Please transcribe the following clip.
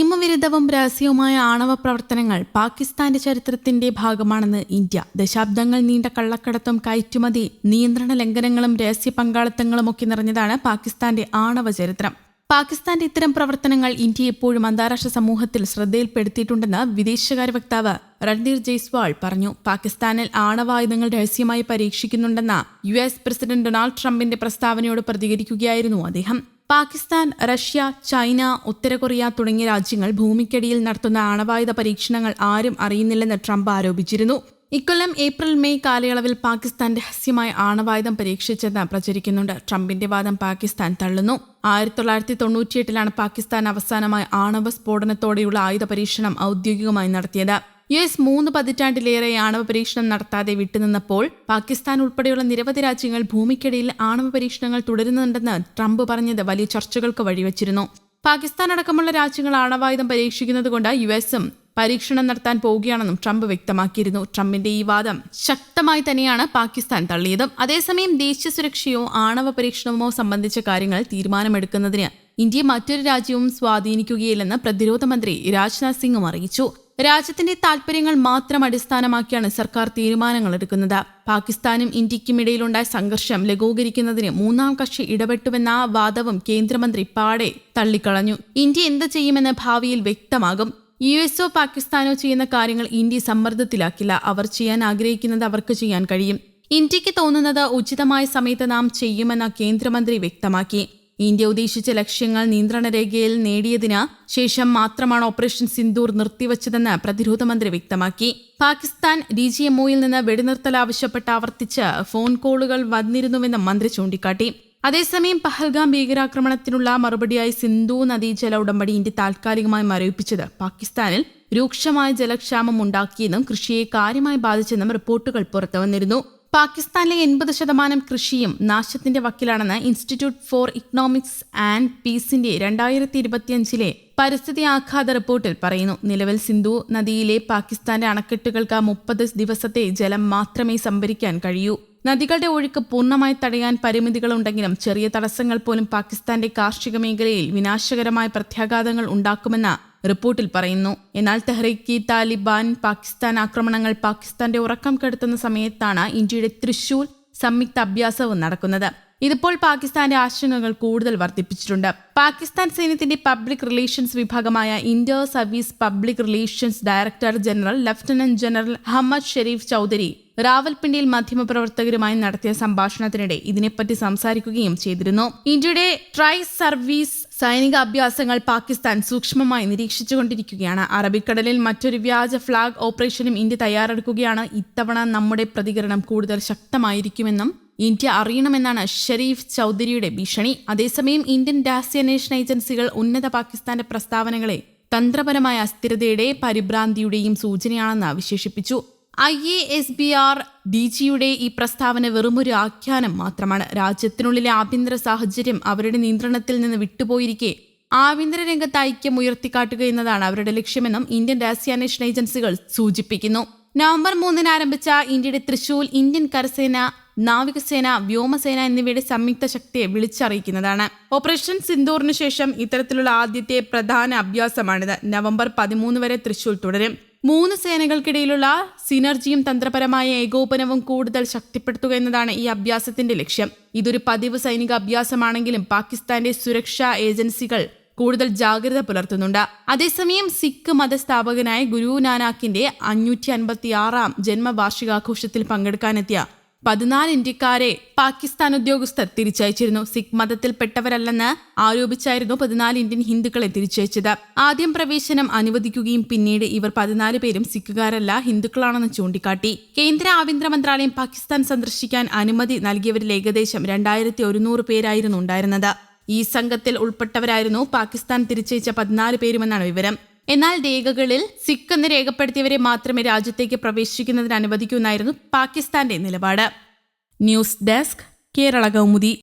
നിയമവിരുദ്ധവും രഹസ്യവുമായ ആണവ പ്രവർത്തനങ്ങൾ പാകിസ്ഥാന്റെ ചരിത്രത്തിന്റെ ഭാഗമാണെന്ന് ഇന്ത്യ. ദശാബ്ദങ്ങൾ നീണ്ട കള്ളക്കടത്തും കയറ്റുമതി നിയന്ത്രണ ലംഘനങ്ങളും രഹസ്യ പങ്കാളിത്തങ്ങളും ഒക്കെ നിറഞ്ഞതാണ് പാകിസ്ഥാന്റെ ആണവ ചരിത്രം. പാകിസ്ഥാന്റെ ഇത്തരം പ്രവർത്തനങ്ങൾ ഇന്ത്യ എപ്പോഴും അന്താരാഷ്ട്ര സമൂഹത്തിൽ ശ്രദ്ധയിൽപ്പെടുത്തിയിട്ടുണ്ടെന്ന് വിദേശകാര്യ വക്താവ് രൺധീർ ജയ്സ്വാൾ പറഞ്ഞു. പാകിസ്ഥാനിൽ ആണവായുധങ്ങൾ രഹസ്യമായി പരീക്ഷിക്കുന്നുണ്ടെന്ന യു എസ് പ്രസിഡന്റ് ഡൊണാൾഡ് ട്രംപിന്റെ പ്രസ്താവനയോട് പ്രതികരിക്കുകയായിരുന്നു അദ്ദേഹം. പാകിസ്ഥാൻ റഷ്യ ചൈന ഉത്തര കൊറിയ തുടങ്ങിയ രാജ്യങ്ങൾ ഭൂമിക്കടിയിൽ നടത്തുന്ന ആണവായുധ പരീക്ഷണങ്ങൾ ആരും അറിയുന്നില്ലെന്ന് ട്രംപ് ആരോപിച്ചിരുന്നു. ഇക്കൊല്ലം ഏപ്രിൽ മെയ് കാലയളവിൽ പാകിസ്ഥാൻ രഹസ്യമായ ആണവായുധം പരീക്ഷിച്ചെന്ന് പ്രചരിക്കുന്നുണ്ട്. ട്രംപിന്റെ വാദം പാകിസ്ഥാൻ തള്ളുന്നു. ആയിരത്തി തൊള്ളായിരത്തി തൊണ്ണൂറ്റിയെട്ടിലാണ് പാകിസ്ഥാൻ അവസാനമായി ആണവ സ്ഫോടനത്തോടെയുള്ള ആയുധ പരീക്ഷണം ഔദ്യോഗികമായി നടത്തിയത്. യു എസ് മൂന്ന് പതിറ്റാണ്ടിലേറെ ആണവ പരീക്ഷണം നടത്താതെ വിട്ടുനിന്നപ്പോൾ പാകിസ്ഥാൻ ഉൾപ്പെടെയുള്ള നിരവധി രാജ്യങ്ങൾ ഭൂമിക്കിടയിൽ ആണവ പരീക്ഷണങ്ങൾ തുടരുന്നുണ്ടെന്ന് ട്രംപ് പറഞ്ഞത് വലിയ ചർച്ചകൾക്ക് വഴിവെച്ചിരുന്നു. പാകിസ്ഥാൻ അടക്കമുള്ള രാജ്യങ്ങൾ ആണവായുധം പരീക്ഷിക്കുന്നതുകൊണ്ട് യു എസും പരീക്ഷണം നടത്താൻ പോവുകയാണെന്നും ട്രംപ് വ്യക്തമാക്കിയിരുന്നു. ട്രംപിന്റെ ഈ വാദം ശക്തമായി തന്നെയാണ് പാകിസ്ഥാൻ തള്ളിയത്. അതേസമയം ദേശീയ സുരക്ഷയോ ആണവ പരീക്ഷണമോ സംബന്ധിച്ച കാര്യങ്ങൾ തീരുമാനമെടുക്കുന്നതിന് ഇന്ത്യ മറ്റൊരു രാജ്യവും സ്വാധീനിക്കുകയില്ലെന്ന് പ്രതിരോധ മന്ത്രി രാജ്നാഥ് സിംഗും അറിയിച്ചു. രാജ്യത്തിന്റെ താൽപര്യങ്ങൾ മാത്രം അടിസ്ഥാനമാക്കിയാണ് സർക്കാർ തീരുമാനങ്ങൾ എടുക്കുന്നത്. പാകിസ്ഥാനും ഇന്ത്യക്കുമിടയിലുണ്ടായ സംഘർഷം ലഘൂകരിക്കുന്നതിന് മൂന്നാം കക്ഷി ഇടപെട്ടുവെന്ന വാദവും കേന്ദ്രമന്ത്രി പാടെ തള്ളിക്കളഞ്ഞു. ഇന്ത്യ എന്ത് ചെയ്യുമെന്ന് ഭാവിയിൽ വ്യക്തമാകും. യു എസോ പാകിസ്ഥാനോ ചെയ്യുന്ന കാര്യങ്ങൾ ഇന്ത്യ സമ്മർദ്ദത്തിലാക്കില്ല. അവർ ചെയ്യാൻ ആഗ്രഹിക്കുന്നത് അവർക്ക് ചെയ്യാൻ കഴിയും. ഇന്ത്യയ്ക്ക് തോന്നുന്നത് ഉചിതമായ സമയത്ത് നാം ചെയ്യുമെന്ന കേന്ദ്രമന്ത്രി വ്യക്തമാക്കി. ഇന്ത്യ ഉദ്ദേശിച്ച ലക്ഷ്യങ്ങൾ നിയന്ത്രണ രേഖയിൽ നേടിയതിന് ശേഷം മാത്രമാണ് ഓപ്പറേഷൻ സിന്ദൂർ നിർത്തിവച്ചതെന്ന് പ്രതിരോധ മന്ത്രി വ്യക്തമാക്കി. പാകിസ്ഥാൻ ഡി ജി എംഒയിൽ നിന്ന് വെടിനിർത്തൽ ആവശ്യപ്പെട്ട് ആവർത്തിച്ച് ഫോൺ കോളുകൾ വന്നിരുന്നുവെന്നും മന്ത്രി ചൂണ്ടിക്കാട്ടി. അതേസമയം പഹൽഗാം ഭീകരാക്രമണത്തിനുള്ള മറുപടിയായി സിന്ധു നദീജല ഉടമ്പടി ഇന്ത്യ താൽക്കാലികമായി മരവിപ്പിച്ചത് പാകിസ്ഥാനിൽ രൂക്ഷമായ ജലക്ഷാമം ഉണ്ടാക്കിയെന്നും കൃഷിയെ കാര്യമായി ബാധിച്ചെന്നും റിപ്പോർട്ടുകൾ പുറത്തുവന്നിരുന്നു. പാകിസ്ഥാനിലെ എൺപത് ശതമാനം കൃഷിയും നാശത്തിന്റെ വക്കിലാണെന്ന് ഇൻസ്റ്റിറ്റ്യൂട്ട് ഫോർ ഇക്കണോമിക്സ് ആൻഡ് പീസിന്റെ രണ്ടായിരത്തി ഇരുപത്തിയഞ്ചിലെ പരിസ്ഥിതി ആഘാത റിപ്പോർട്ടിൽ പറയുന്നു. നിലവിൽ സിന്ധു നദിയിലെ പാകിസ്ഥാന്റെ അണക്കെട്ടുകൾക്ക് മുപ്പത് ദിവസത്തെ ജലം മാത്രമേ സംഭരിക്കാൻ കഴിയൂ. നദികളുടെ ഒഴുക്ക് പൂർണമായി തടയാൻ പരിമിതികളുണ്ടെങ്കിലും ചെറിയ തടസ്സങ്ങൾ പോലും പാകിസ്ഥാന്റെ കാർഷിക മേഖലയിൽ വിനാശകരമായ പ്രത്യാഘാതങ്ങൾ ഉണ്ടാക്കുമെന്ന് റിപ്പോർട്ടിൽ പറയുന്നു. എന്നാൽ തെഹ്രീക്ക് താലിബാൻ പാകിസ്ഥാൻ ആക്രമണങ്ങൾ പാകിസ്ഥാന്റെ ഉറക്കം കെടുത്തുന്ന സമയത്താണ് ഇന്ത്യയുടെ തൃശൂർ സംയുക്ത അഭ്യാസവും നടക്കുന്നത്. ഇതിപ്പോൾ പാകിസ്ഥാന്റെ ആശങ്കകൾ കൂടുതൽ വർദ്ധിപ്പിച്ചിട്ടുണ്ട്. പാകിസ്ഥാൻ സൈന്യത്തിന്റെ പബ്ലിക് റിലേഷൻസ് വിഭാഗമായ inter service public relations director general lieutenant general Ahmed Sharif Chaudhry റാവൽപിണ്ടിയിൽ മാധ്യമപ്രവർത്തകരുമായി നടത്തിയ സംഭാഷണത്തിനിടെ ഇതിനെപ്പറ്റി സംസാരിക്കുകയും ചെയ്തിരുന്നു. ഇന്ത്യയുടെ ട്രൈ സർവീസ് സൈനിക അഭ്യാസങ്ങൾ പാകിസ്ഥാൻ സൂക്ഷ്മമായി നിരീക്ഷിച്ചുകൊണ്ടിരിക്കുകയാണ്. അറബിക്കടലിൽ മറ്റൊരു വ്യാജ ഫ്ളാഗ് ഓപ്പറേഷനും ഇന്ത്യ തയ്യാറെടുക്കുകയാണ്. ഇത്തവണ നമ്മുടെ പ്രതികരണം കൂടുതൽ ശക്തമായിരിക്കുമെന്നും ഇന്ത്യ അറിയണമെന്നാണ് ഷെരീഫ് ചൗധരിയുടെ ഭീഷണി. അതേസമയം ഇന്ത്യൻ രഹസ്യാന്വേഷണ ഏജൻസികൾ ഉന്നത പാകിസ്ഥാന്റെ പ്രസ്താവനകളെ തന്ത്രപരമായ അസ്ഥിരതയുടെ പരിഭ്രാന്തിയുടെയും സൂചനയാണെന്ന് വിശേഷിപ്പിച്ചു. I A S B R D ജിയുടെ ഈ പ്രസ്താവന വെറുമൊരു ആഖ്യാനം മാത്രമാണ്. രാജ്യത്തിനുള്ളിലെ ആഭ്യന്തര സാഹചര്യം അവരുടെ നിയന്ത്രണത്തിൽ നിന്ന് വിട്ടുപോയിരിക്കെ ആഭ്യന്തര രംഗത്ത് ഐക്യം ഉയർത്തിക്കാട്ടുക എന്നതാണ് അവരുടെ ലക്ഷ്യമെന്നും ഇന്ത്യൻ രഹസ്യാന്വേഷണ ഏജൻസികൾ സൂചിപ്പിക്കുന്നു. നവംബർ മൂന്നിന് ആരംഭിച്ച ഇന്ത്യയുടെ തൃശൂൽ ഇന്ത്യൻ കരസേന നാവികസേന വ്യോമസേന എന്നിവയുടെ സംയുക്ത ശക്തിയെ വിളിച്ചറിയിക്കുന്നതാണ്. ഓപ്പറേഷൻ സിന്ദൂറിനു ശേഷം ഇത്തരത്തിലുള്ള ആദ്യത്തെ പ്രധാന അഭ്യാസമാണിത്. നവംബർ പതിമൂന്ന് വരെ തൃശൂൽ തുടരും. മൂന്ന് സേനകൾക്കിടയിലുള്ള സിനർജിയും തന്ത്രപരമായ ഏകോപനവും കൂടുതൽ ശക്തിപ്പെടുത്തുക എന്നതാണ് ഈ അഭ്യാസത്തിന്റെ ലക്ഷ്യം. ഇതൊരു പതിവ് സൈനിക അഭ്യാസമാണെങ്കിലും പാകിസ്ഥാന്റെ സുരക്ഷാ ഏജൻസികൾ കൂടുതൽ ജാഗ്രത പുലർത്തുന്നുണ്ട്. അതേസമയം സിഖ് മതസ്ഥാപകനായ ഗുരു നാനാക്കിന്റെ അഞ്ഞൂറ്റി അൻപത്തി ആറാം ജന്മവാർഷികാഘോഷത്തിൽ പങ്കെടുക്കാനെത്തിയ പതിനാല് ഇന്ത്യക്കാരെ പാകിസ്ഥാൻ ഉദ്യോഗസ്ഥർ തിരിച്ചയച്ചിരുന്നു. സിഖ് മതത്തിൽപ്പെട്ടവരല്ലെന്ന് ആരോപിച്ചായിരുന്നു പതിനാല് ഇന്ത്യൻ ഹിന്ദുക്കളെ തിരിച്ചയച്ചത്. ആദ്യം പ്രവേശനം അനുവദിക്കുകയും പിന്നീട് ഇവർ പതിനാല് പേരും സിഖുകാരല്ല ഹിന്ദുക്കളാണെന്ന് ചൂണ്ടിക്കാട്ടി. കേന്ദ്ര ആഭ്യന്തര മന്ത്രാലയം പാകിസ്ഥാൻ സന്ദർശിക്കാൻ അനുമതി നൽകിയവരിൽ ഏകദേശം രണ്ടായിരത്തി ഒരുന്നൂറ് പേരായിരുന്നു ഉണ്ടായിരുന്നത്. ഈ സംഘത്തിൽ ഉൾപ്പെട്ടവരായിരുന്നു പാകിസ്ഥാൻ തിരിച്ചയച്ച പതിനാല് പേരുമെന്നാണ് വിവരം. എന്നാൽ രേഖകളിൽ സിഖ് എന്ന് രേഖപ്പെടുത്തിയവരെ മാത്രമേ രാജ്യത്തേക്ക് പ്രവേശിക്കുന്നതിന് അനുവദിക്കുമെന്നായിരുന്നു പാകിസ്ഥാന്റെ നിലപാട്. News desk Kerala Kaumudi.